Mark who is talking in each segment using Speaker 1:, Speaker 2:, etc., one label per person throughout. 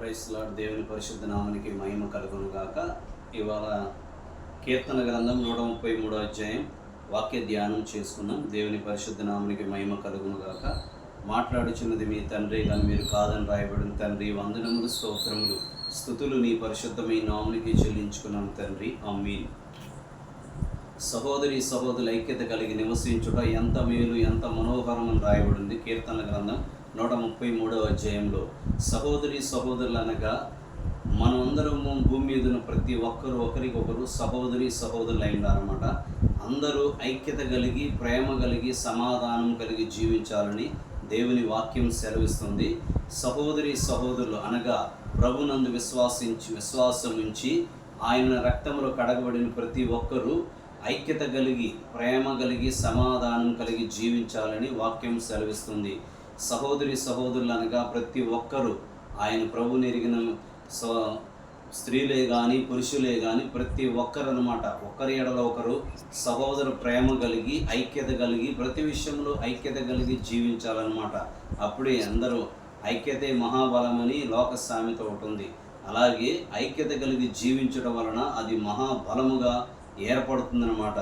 Speaker 1: Price lord దేవుని పరిశుద్ధ నామానికి మహిమ కలుగును గాక. ఇవాళ కీర్తన గ్రంథం నూట ముప్పై మూడో అధ్యాయం. వాక్య ధ్యానం చేసుకున్నాం. దేవుని పరిశుద్ధ నామానికి మహిమ కలుగును గాక. మాట్లాడుచున్నది మీ తండ్రి కానీ మీరు కాదని రాయబడిన తండ్రి వందనములు స్తోత్రములు స్థుతులు నీ పరిశుద్ధమైన నామునికి చెల్లించుకున్నాం తండ్రి. అమ్మీన్ సహోదరి సహోదరుల ఐక్యత కలిగి నివసించుట ఎంత మేలు ఎంత మనోహరం అని రాయబడింది కీర్తన గ్రంథం. నూట ముప్పై మూడవ అధ్యాయంలో సహోదరి సహోదరులు అనగా మనమందరము భూమి మీద ఉన్న ప్రతి ఒక్కరు ఒకరికొకరు సహోదరి సహోదరులు అయిండారన్నమాట అందరూ ఐక్యత కలిగి ప్రేమ కలిగి సమాధానం కలిగి జీవించాలని దేవుని వాక్యం సెలవిస్తుంది. సహోదరి సహోదరులు అనగా ప్రభునందు విశ్వాసించి విశ్వాసం ఉంచి ఆయన రక్తంలో కడగబడిన ప్రతి ఒక్కరూ ఐక్యత కలిగి ప్రేమ కలిగి సమాధానం కలిగి జీవించాలని వాక్యం సెలవిస్తుంది. సహోదరి సహోదరులు అనగా ప్రతి ఒక్కరూ ఆయన ప్రభు నెరిగిన సో స్త్రీలే కానీ పురుషులే కానీ ప్రతి ఒక్కరు అనమాట ఒకరి ఎడలో ఒకరు సహోదర ప్రేమ కలిగి ఐక్యత కలిగి ప్రతి విషయంలో ఐక్యత కలిగి జీవించాలన్నమాట. అప్పుడే అందరూ ఐక్యతే మహాబలమని లోక సామెత ఉంటుంది అలాగే ఐక్యత కలిగి జీవించడం వలన అది మహాబలముగా ఏర్పడుతుందన్నమాట.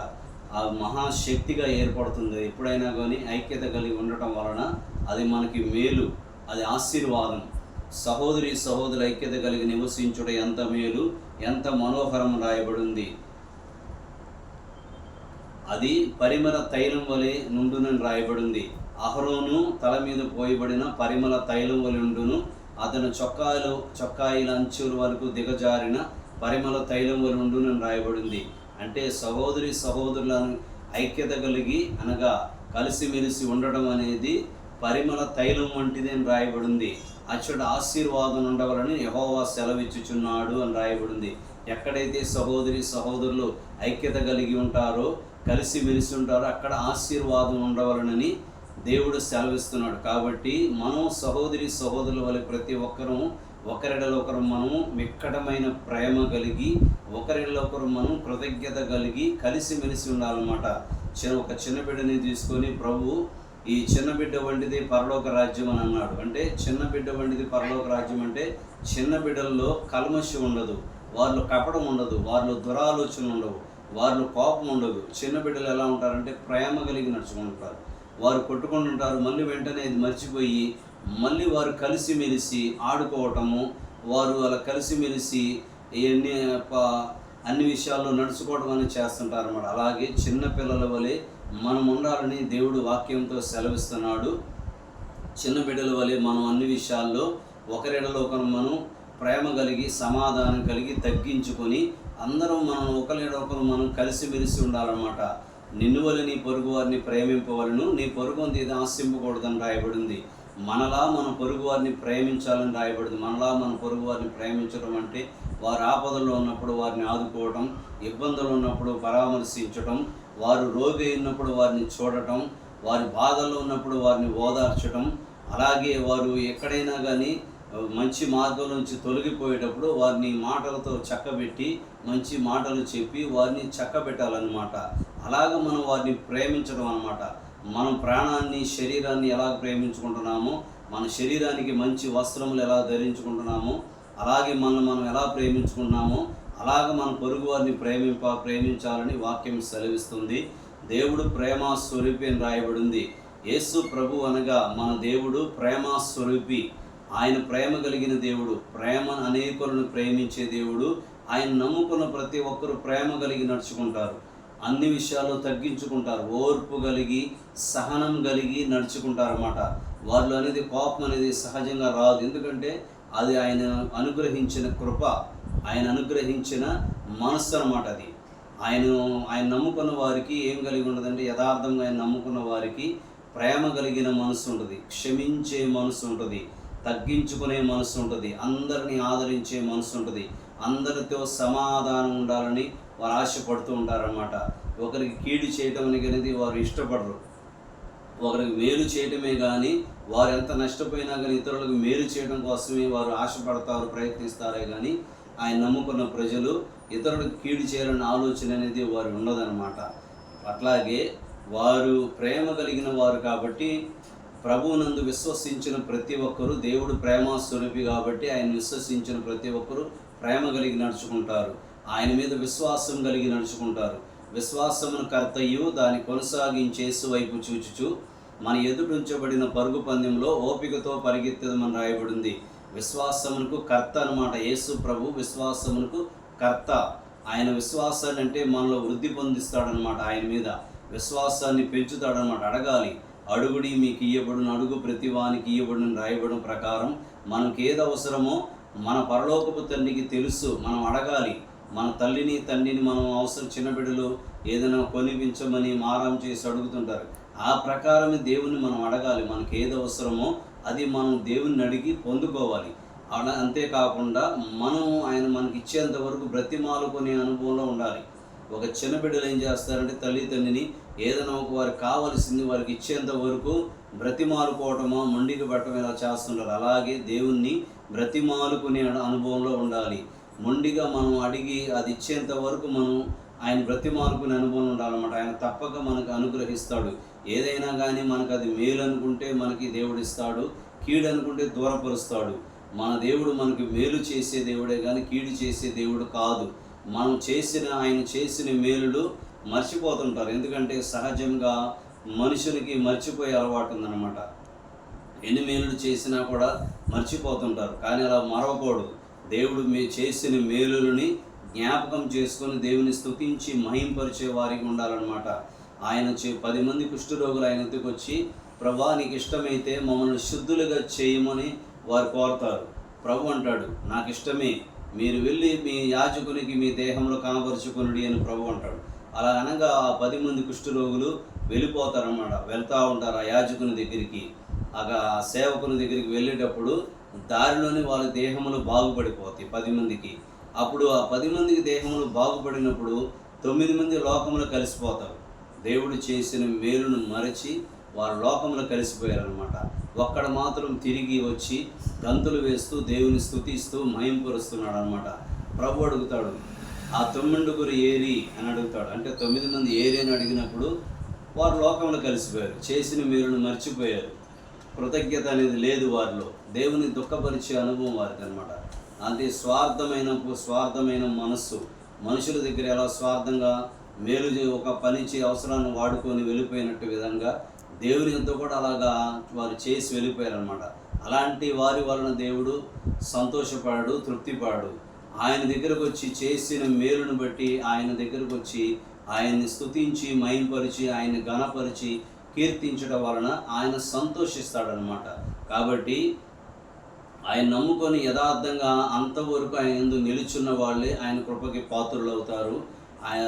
Speaker 1: ఆ మహాశక్తిగా ఏర్పడుతుంది. ఎప్పుడైనా కానీ ఐక్యత కలిగి ఉండటం వలన అది మనకి మేలు అది ఆశీర్వాదం. సహోదరి సహోదరు ఐక్యత కలిగి నివసించుట ఎంత మేలు ఎంత మనోహరం రాయబడింది. అది పరిమళ తైలం వలె నుండునని రాయబడింది. అహరోను తల మీద పోయబడిన పరిమళ తైలం వలె ఉండును అతను చొక్కాలు చొక్కాయిల అంచుల వరకు దిగజారిన పరిమళ తైలం వలె ఉండునని రాయబడింది. అంటే సహోదరి సహోదరులను ఐక్యత కలిగి అనగా కలిసిమెలిసి ఉండడం అనేది పరిమళ తైలం వంటిది అని రాయబడింది. అచ్చడు ఆశీర్వాదం ఉండవాలని యహోవా సెలవిచ్చుచున్నాడు అని రాయబడింది. ఎక్కడైతే సహోదరి సహోదరులు ఐక్యత కలిగి ఉంటారో కలిసి మెలిసి ఉంటారో అక్కడ ఆశీర్వాదం ఉండవలనని దేవుడు సెలవిస్తున్నాడు. కాబట్టి మనం సహోదరి సహోదరుల వల్ల ప్రతి ఒక్కరూ ఒకరిడలో ఒకరు మనము మిక్కడమైన ప్రేమ కలిగి ఒకరిలో ఒకరు మనం కృతజ్ఞత కలిగి కలిసిమెలిసి ఉండాలన్నమాట. చిన్న ఒక చిన్న బిడ్డని తీసుకొని ప్రభు ఈ చిన్న బిడ్డ వంటిది పరలోక రాజ్యం అని అన్నాడు. అంటే చిన్న బిడ్డ వంటిది పరలోక రాజ్యం అంటే చిన్న బిడ్డల్లో ఉండదు. వారిలో కపడం ఉండదు. వారిలో దురాలోచన ఉండవు. వారిలో కోపం ఉండదు. చిన్న బిడ్డలు ఎలా ఉంటారంటే ప్రేమ కలిగి నడుచుకుంటారు. వారు కొట్టుకుంటుంటారు. మళ్ళీ వెంటనే ఇది మర్చిపోయి మళ్ళీ వారు కలిసిమెలిసి ఆడుకోవటము వారు అలా కలిసిమెలిసి ఎన్ని అన్ని విషయాల్లో నడుచుకోవడం అనేది చేస్తుంటారు అన్నమాట అలాగే చిన్నపిల్లల వలె మనం ఉండాలని దేవుడు వాక్యంతో సెలవిస్తున్నాడు. చిన్న బిడ్డల వలె మనం అన్ని విషయాల్లో ఒకరిడలో ఒకరు మనం ప్రేమ కలిగి సమాధానం కలిగి తగ్గించుకొని అందరం మనం ఒకరిడొకరు మనం కలిసిమెలిసి ఉండాలన్నమాట. నిన్ను వలె నీ పొరుగు వారిని ప్రేమింపవలను నీ పొరుగుని ఇది ఆశింపకూడదని రాయబడింది. మనలా మన పొరుగు వారిని ప్రేమించాలని రాయబడింది. మనలా మన పొరుగు వారిని ప్రేమించడం అంటే వారు ఆపదల్లో ఉన్నప్పుడు వారిని ఆదుకోవటం ఇబ్బందులు ఉన్నప్పుడు పరామర్శించటం వారు రోగి అయినప్పుడు వారిని చూడటం వారి బాధల్లో ఉన్నప్పుడు వారిని ఓదార్చడం అలాగే వారు ఎక్కడైనా కానీ మంచి మార్గం నుంచి తొలగిపోయేటప్పుడు వారిని మాటలతో చక్కబెట్టి మంచి మాటలు చెప్పి వారిని చక్కబెట్టాలన్నమాట. అలాగ మనం వారిని ప్రేమించడం అన్నమాట. మనం ప్రాణాన్ని శరీరాన్ని ఎలా ప్రేమించుకుంటున్నామో మన శరీరానికి మంచి వస్త్రములు ఎలా ధరించుకుంటున్నామో అలాగే మనం మనం ఎలా ప్రేమించుకున్నామో అలాగ మన పొరుగు వారిని ప్రేమింప ప్రేమించాలని వాక్యం సెలవిస్తుంది. దేవుడు ప్రేమ స్వరూపి అని రాయబడింది. యేసు ప్రభు అనగా మన దేవుడు ప్రేమ స్వరూపి. ఆయన ప్రేమ కలిగిన దేవుడు ప్రేమ అనేకులను ప్రేమించే దేవుడు. ఆయన నమ్ముకున్న ప్రతి ఒక్కరు ప్రేమ కలిగి నడుచుకుంటారు. అన్ని విషయాలు తగ్గించుకుంటారు. ఓర్పు కలిగి సహనం కలిగి నడుచుకుంటారు అన్నమాట వాళ్ళు అనేది కోపం అనేది సహజంగా రాదు. ఎందుకంటే అది ఆయన అనుగ్రహించిన కృప ఆయన అనుగ్రహించిన మనస్సు అనమాట అది. ఆయన ఆయన నమ్ముకున్న వారికి ఏం కలిగి ఉండదంటే యథార్థంగా ఆయన నమ్ముకున్న వారికి ప్రేమ కలిగిన మనసు ఉంటుంది. క్షమించే మనసు ఉంటుంది. తగ్గించుకునే మనసు ఉంటుంది. అందరిని ఆదరించే మనసు ఉంటుంది. అందరితో సమాధానం ఉండాలని వారు ఆశపడుతూ ఉంటారన్నమాట. ఒకరికి కీడు చేయటం అనేది వారు ఇష్టపడరు. ఒకరికి మేలు చేయటమే కానీ వారు ఎంత నష్టపోయినా కానీ ఇతరులకు మేలు చేయడం కోసమే వారు ఆశపడతారు ప్రయత్నిస్తారే కానీ ఆయన నమ్ముకున్న ప్రజలు ఇతరులకు కీడు చేయాలన్న ఆలోచన అనేది వారు ఉండదన్నమాట అట్లాగే వారు ప్రేమ కలిగిన వారు కాబట్టి ప్రభువునందు విశ్వసించిన ప్రతి ఒక్కరూ దేవుడు ప్రేమస్వరూపి కాబట్టి ఆయన విశ్వసించిన ప్రతి ఒక్కరూ ప్రేమ కలిగి నడుచుకుంటారు. ఆయన మీద విశ్వాసం కలిగి నడుచుకుంటారు. విశ్వాసమును కర్తయ్యు దాని కొనసాగించేసు వైపు చూచుచు మన ఎదుటించబడిన పరుగు పందెంలో ఓపికతో పరిగెత్తదమని రాయబడింది. విశ్వాసమునకు కర్త అనమాట యేసు ప్రభు విశ్వాసమునకు కర్త. ఆయన విశ్వాసాన్ని అంటే మనలో వృద్ధి పొందిస్తాడనమాట ఆయన మీద. విశ్వాసాన్ని పెంచుతాడనమాట అడగాలి. అడుగుడి మీకు ఇయ్యబడిన అడుగు ప్రతి వానికి ఇయ్యబడును రాయబడిన ప్రకారం మనకి ఏది అవసరమో మన పరలోకపు తండ్రికి తెలుసు. మనం అడగాలి. మన తల్లిని తండ్రిని మనం అవసరం చిన్న బిడ్డలు ఏదైనా కొనిపించమని మారం చేసి అడుగుతుంటారు. ఆ ప్రకారమే దేవుని మనం అడగాలి. మనకి ఏది అవసరమో అది మనం దేవుణ్ణి అడిగి పొందుకోవాలి. అలా అంతేకాకుండా మనం ఆయన మనకి ఇచ్చేంత వరకు బ్రతిమాలుకునే అనుభవంలో ఉండాలి. ఒక చిన్న బిడ్డలు ఏం చేస్తారంటే తల్లిదండ్రిని ఏదైనా ఒక వారికి కావలసింది వారికి ఇచ్చేంత వరకు బ్రతిమాలుకోవటమో మొండికి పెట్టడం ఇలా చేస్తుంటారు. అలాగే దేవుణ్ణి బ్రతిమాలుకునే అనుభవంలో ఉండాలి. మొండిగా మనం అడిగి అది ఇచ్చేంత వరకు మనం ఆయన బ్రతిమాలుకునే అనుభవం ఉండాలన్నమాట. ఆయన తప్పక మనకు అనుగ్రహిస్తాడు. ఏదైనా కానీ మనకు అది మేలు అనుకుంటే మనకి దేవుడు ఇస్తాడు. కీడు అనుకుంటే దూరపరుస్తాడు. మన దేవుడు మనకి మేలు చేసే దేవుడే కానీ కీడు చేసే దేవుడు కాదు. మనం చేసిన ఆయన చేసిన మేలులు మర్చిపోతుంటారు. ఎందుకంటే సహజంగా మనుషునికి మర్చిపోయే అలవాటు ఉందన్నమాట. ఎన్ని మేలులు చేసినా కూడా మర్చిపోతుంటారు. కానీ అలా మరవకూడదు. దేవుడు మీ చేసిన మేలులని జ్ఞాపకం చేసుకొని దేవుని స్థుతించి మహింపరిచే వారికి ఉండాలన్నమాట. ఆయన చే పది మంది కుష్ఠరోగులు ఆయన ఎత్తుకు వచ్చి ప్రభా నీకు ఇష్టమైతే మమ్మల్ని శుద్ధులుగా చేయమని వారు కోరతారు. ప్రభు అంటాడు నాకు ఇష్టమే. మీరు వెళ్ళి మీ యాజకునికి మీ దేహంలో కనపరుచుకునుడి అని ప్రభు అంటాడు. అలా అనగా ఆ పది మంది కుష్ఠరోగులు వెళ్ళిపోతారన్నమాట వెళ్తూ ఉంటారు ఆ యాజకుని దగ్గరికి. ఆ సేవకుని దగ్గరికి వెళ్ళేటప్పుడు దారిలోనే వాళ్ళ దేహములు బాగుపడిపోతాయి పది మందికి. అప్పుడు ఆ పది మందికి దేహములు బాగుపడినప్పుడు తొమ్మిది మంది లోకములు కలిసిపోతారు. దేవుడు చేసిన మేలును మరచి వారు లోకంలో కలిసిపోయారనమాట ఒక్కడ మాత్రం తిరిగి వచ్చి గంతులు వేస్తూ దేవుని స్తుతిస్తూ మయంపరుస్తున్నాడు అనమాట ప్రభు అడుగుతాడు ఆ తొమ్మిడుగురు ఏరి అని అడుగుతాడు. అంటే తొమ్మిది మంది ఏరి అని అడిగినప్పుడు వారు లోకంలో కలిసిపోయారు. చేసిన మేలును మర్చిపోయారు. కృతజ్ఞత అనేది లేదు వారిలో. దేవుని దుఃఖపరిచే అనుభవం వారికి అనమాట అంతే స్వార్థమైన స్వార్థమైన మనస్సు. మనుషుల దగ్గర ఎలా స్వార్థంగా మేలు ఒక పని చే అవసరాన్ని వాడుకొని వెళ్ళిపోయినట్టు విధంగా దేవుని ఎంతో కూడా అలాగా వారు చేసి వెళ్ళిపోయారనమాట అలాంటి వారి వలన దేవుడు సంతోషపడాడు తృప్తిపడాడు. ఆయన దగ్గరకు వచ్చి చేసిన మేలును బట్టి ఆయన దగ్గరకు వచ్చి ఆయన్ని స్తుతించి మైంపరిచి ఆయన్ని ఘనపరిచి కీర్తించడం వలన ఆయన సంతోషిస్తాడనమాట కాబట్టి ఆయన నమ్ముకొని యథార్థంగా అంతవరకు ఆయన ఎందు నిలుచున్న వాళ్ళే ఆయన కృపకి పాత్రులు అవుతారు ఆయన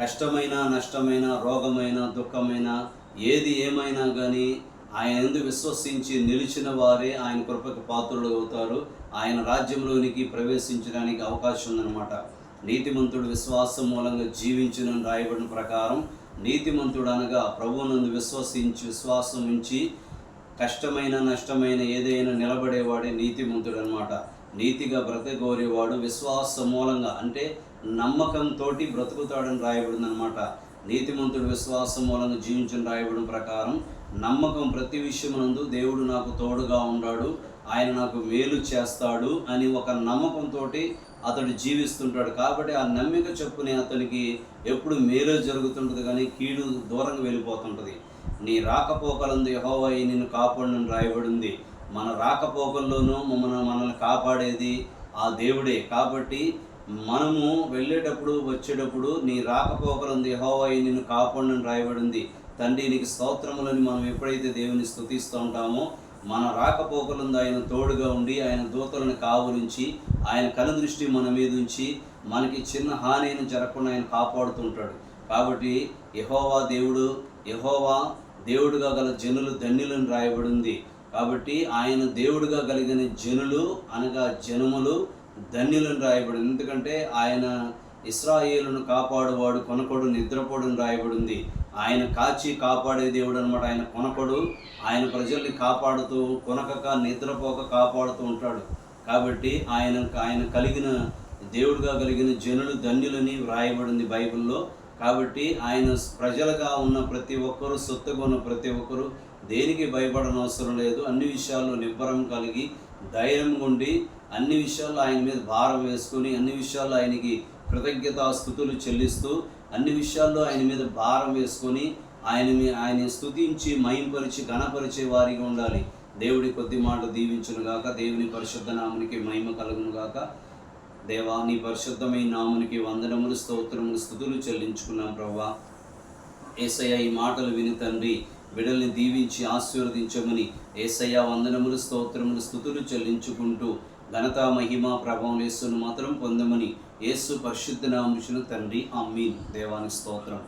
Speaker 1: కష్టమైన నష్టమైన రోగమైన దుఃఖమైన ఏది ఏమైనా కానీ ఆయన ఎందు విశ్వసించి నిలిచిన వారే ఆయన కృపకి పాత్రులు అవుతారు ఆయన రాజ్యంలోనికి ప్రవేశించడానికి అవకాశం ఉందన్నమాట. నీతిమంతుడు విశ్వాసం మూలంగా జీవించిన రాయబడిన ప్రకారం నీతిమంతుడు అనగా ప్రభువునందు విశ్వసించి విశ్వాసం ఉంచి కష్టమైన నష్టమైన ఏదైనా నిలబడేవాడే నీతిమంతుడు అనమాట నీతిగా బ్రతకోరేవాడు విశ్వాస మూలంగా అంటే నమ్మకంతో బ్రతుకుతాడని రాయబడింది అనమాట నీతిమంతుడు విశ్వాసం మూలంగా జీవించని రాయబడిన ప్రకారం నమ్మకం ప్రతి విషయమునందు దేవుడు నాకు తోడుగా ఉన్నాడు ఆయన నాకు మేలు చేస్తాడు అని ఒక నమ్మకంతో అతడు జీవిస్తుంటాడు. కాబట్టి ఆ నమ్మిక చొప్పునే అతనికి ఎప్పుడు మేలు జరుగుతుంటుంది కానీ కీడు దూరంగా వెళ్ళిపోతుంటుంది. నీ రాకపోకలందు యహోవై నిన్ను కాపాడునని రాయబడింది. మన రాకపోకల్లోనూ మమ్మల్ని మనల్ని కాపాడేది ఆ దేవుడే. కాబట్టి మనము వెళ్ళేటప్పుడు వచ్చేటప్పుడు నీ రాకపోకలందు యహోవై నిన్ను కాపాడునని రాయబడింది. తండ్రి నీకు స్తోత్రములని మనం ఎప్పుడైతే దేవుని స్తుతిస్తూ ఉంటామో మన రాకపోకలందు ఆయన తోడుగా ఉండి ఆయన దూతలను కావులించి ఆయన కను దృష్టి మన మీద ఉంచి మనకి చిన్న హాని జరగకుండా ఆయన కాపాడుతుంటాడు కాబట్టి యహోవా దేవుడు యహోవా దేవుడుగా గల జనులు ధన్యులను రాయబడింది. కాబట్టి ఆయన దేవుడుగా కలిగిన జనులు అనగా జనములు ధన్యులను రాయబడింది. ఎందుకంటే ఆయన ఇస్రాయేలును కాపాడువాడు కొనకొడు నిద్రపోడు రాయబడింది. ఆయన కాచి కాపాడే దేవుడు అనమాట ఆయన కొనకడు. ఆయన ప్రజల్ని కాపాడుతూ కొనకక నిద్రపోక కాపాడుతూ ఉంటాడు. కాబట్టి ఆయన ఆయన కలిగిన దేవుడుగా కలిగిన జనులు ధన్యులని వ్రాయబడింది బైబిల్లో. కాబట్టి ఆయన ప్రజలుగా ఉన్న ప్రతి ఒక్కరూ సొత్తుగా ఉన్న ప్రతి ఒక్కరూ దేనికి భయపడనవసరం లేదు. అన్ని విషయాల్లో నిబ్బరం కలిగి ధైర్యం ఉండి అన్ని విషయాల్లో ఆయన మీద భారం వేసుకొని అన్ని విషయాల్లో ఆయనకి కృతజ్ఞతా స్థుతులు చెల్లిస్తూ అన్ని విషయాల్లో ఆయన మీద భారం వేసుకొని ఆయన ఆయన స్థుతించి మహింపరిచి గణపరిచే వారిగా ఉండాలి. దేవుడి కొద్ది మాట దీవించును గాక దేవుని పరిశుద్ధ నామునికి మహిమ కలుగును గాక. దేవా నీ పరిశుద్ధమైన నామునికి వందనములు స్తోత్రములు స్థుతులు చెల్లించుకున్నాం ప్రభా ఏసయ్య ఈ మాటలు విని తండ్రి బిడల్ని దీవించి ఆశీర్వదించమని ఏసయ్య వందనములు స్తోత్రములు స్థుతులు చెల్లించుకుంటూ ఘనత మహిమ ప్రభావం యేసును మాత్రం పొందమని యేసు పరిశుద్ధ నామమును తండ్రి. అమ్మీన్ దేవానికి స్తోత్రం.